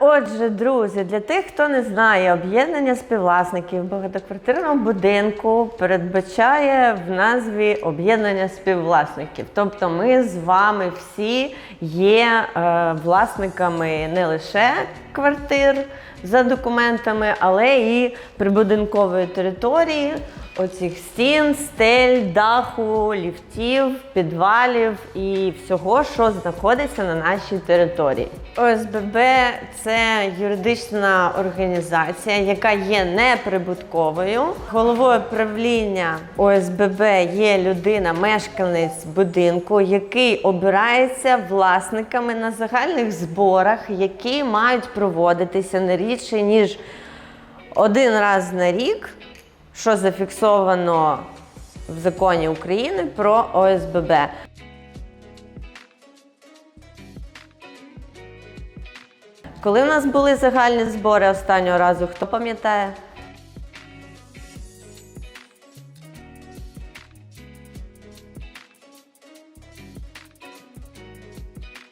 Отже, друзі, для тих, хто не знає, об'єднання співвласників багатоквартирного будинку передбачає в назві об'єднання співвласників. Тобто ми з вами всі є е, власниками не лише квартир за документами, але і прибудинкової території, оцих стін, стель, даху, ліфтів, підвалів і всього, що знаходиться на нашій території. ОСББ це юридична організація, яка є неприбутковою. Головою правління ОСББ є людина, мешканець будинку, який обирається власниками на загальних зборах, які мають проводитися не рідше ніж один раз на рік, що зафіксовано в законі України про ОСББ. Коли в нас були загальні збори останнього разу, хто пам'ятає?